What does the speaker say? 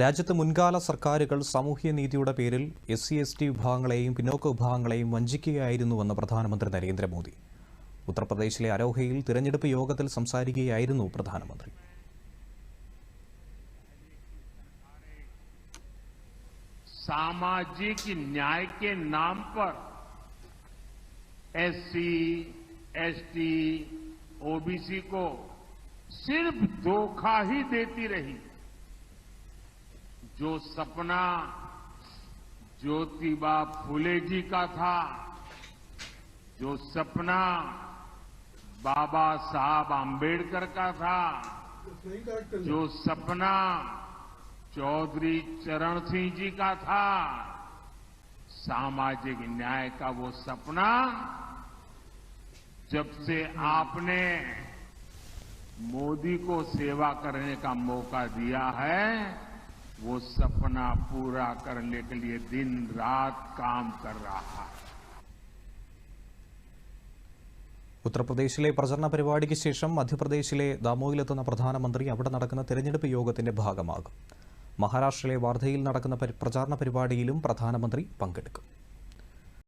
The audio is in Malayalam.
രാജ്യത്ത് മുൻകാല സർക്കാരുകൾ സാമൂഹ്യ നീതിയുടെ പേരിൽ എസ് സി എസ് ടി വിഭാഗങ്ങളെയും പിന്നോക്ക വിഭാഗങ്ങളെയും വഞ്ചിക്കുകയായിരുന്നുവെന്ന് പ്രധാനമന്ത്രി നരേന്ദ്രമോദി ഉത്തർപ്രദേശിലെ അരോഹയിൽ തിരഞ്ഞെടുപ്പ് യോഗത്തിൽ സംസാരിക്കുകയായിരുന്നു പ്രധാനമന്ത്രി सामाजिक न्याय के नाम पर एससी, एसटी, ओबीसी को सिर्फ धोखा ही देती रही जो सपना ज्योतिबा फुले जी का था, जो सपना बाबा साहब आम्बेडकर का था, जो सपना चौधरी चरण सिंह जी का था, सामाजिक न्याय का वो सपना जब से आपने मोदी को सेवा करने का मौका दिया है वो सपना पूरा करने के लिए दिन रात काम कर रहा है ഉത്തർപ്രദേശിലെ പ്രചരണ പരിപാടിക്ക് ശേഷം മധ്യപ്രദേശിലെ ദാമോയിലെത്തുന്ന പ്രധാനമന്ത്രി അവിടെ നടക്കുന്ന തെരഞ്ഞെടുപ്പ് യോഗത്തിന്റെ ഭാഗമാകും മഹാരാഷ്ട്രയിലെ വാർധയിൽ നടക്കുന്ന പരി- പ്രചാരണ പരിപാടിയിലും പ്രധാനമന്ത്രി പങ്കെടുക്കും